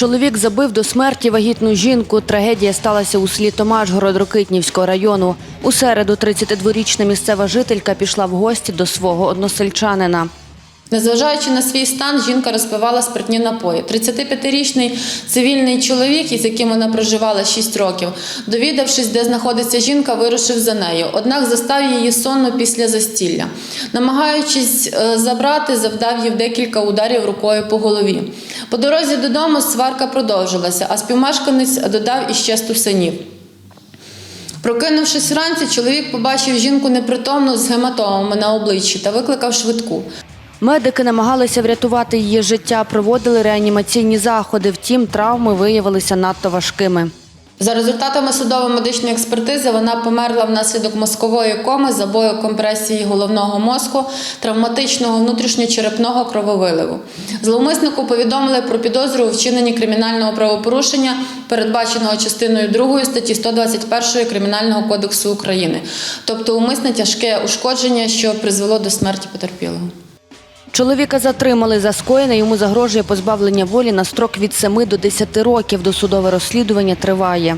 Чоловік забив до смерті вагітну жінку. Трагедія сталася у селі Томаш Городокитнівського району. У середу 32-річна місцева жителька пішла в гості до свого односельчанина. Незважаючи на свій стан, жінка розпивала спиртні напої. 35-річний цивільний чоловік, із яким вона проживала 6 років, довідавшись, де знаходиться жінка, вирушив за нею. Однак застав її сонно після застілля. Намагаючись е, забрати, завдав їй декілька ударів рукою по голові. По дорозі додому сварка продовжилася, а співмешканець додав іще синів. Прокинувшись вранці, чоловік побачив жінку непритомну з гематомами на обличчі та викликав швидку. Медики намагалися врятувати її життя, проводили реанімаційні заходи. Втім, травми виявилися надто важкими. За результатами судово-медичної експертизи вона померла внаслідок мозкової коми, забою компресії головного мозку, травматичного внутрішньочерепного крововиливу. Зловмиснику повідомили про підозру у вчиненні кримінального правопорушення, передбаченого частиною 2 статті 121 Кримінального кодексу України, тобто умисне тяжке ушкодження, що призвело до смерті потерпілого. Чоловіка затримали за скоєне. Йому загрожує позбавлення волі на строк від 7 до 10 років. Досудове розслідування триває.